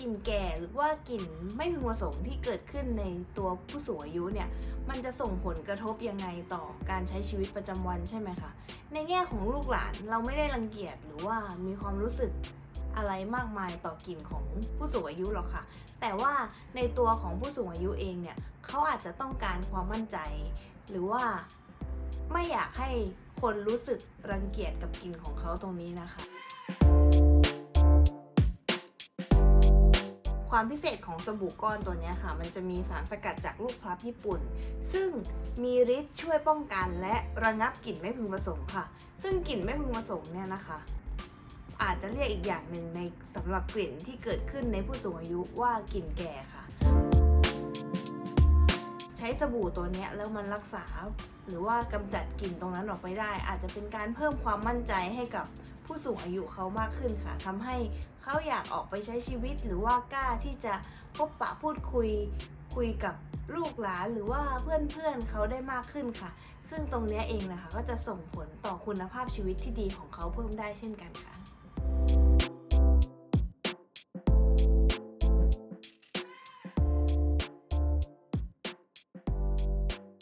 กลิ่นแก่หรือว่ากลิ่นไม่พึงประสงค์ที่เกิดขึ้นในตัวผู้สูงอายุเนี่ยมันจะส่งผลกระทบยังไงต่อการใช้ชีวิตประจำวันใช่ไหมคะในแง่ของลูกหลานเราไม่ได้รังเกียจหรือว่ามีความรู้สึกอะไรมากมายต่อกลิ่นของผู้สูงอายุหรอกค่ะ แต่ว่าในตัวของผู้สูงอายุเองเนี่ยเขาอาจจะต้องการความมั่นใจ หรือว่าไม่อยากให้คนรู้สึกรังเกียจกับกลิ่นของเขาตรงนี้นะคะ ความพิเศษของสบู่ก้อนตัวนี้ค่ะ มันจะมีสารสกัดจากลูกพลับญี่ปุ่น ซึ่งมีฤทธิ์ช่วยป้องกัน และระงับกลิ่นไม่พึงประสงค์ค่ะ ซึ่งกลิ่นไม่พึงประสงค์เนี่ยนะคะ อาจจะเรียกอีกอย่างหนึ่งในสำหรับกลิ่นที่เกิดขึ้นในผู้สูงอายุว่ากลิ่นแก่ค่ะ ใช้สบู่ตัวนี้แล้วมันรักษา หรือว่ากำจัดกลิ่นตรงนั้นออกไปได้ อาจจะเป็นการเพิ่มความมั่นใจให้กับ ผู้สูงอายุเขามากขึ้นค่ะทำให้เขาอยากออกไปใช้ชีวิต หรือว่ากล้าที่จะพบปะพูดคุยคุยกับลูกหลานหรือว่าเพื่อนๆเขาได้มากขึ้นค่ะ ซึ่งตรงนี้เองนะคะก็จะส่งผลต่อคุณภาพชีวิตที่ดีของเขาเพิ่มได้เช่นกันค่ะ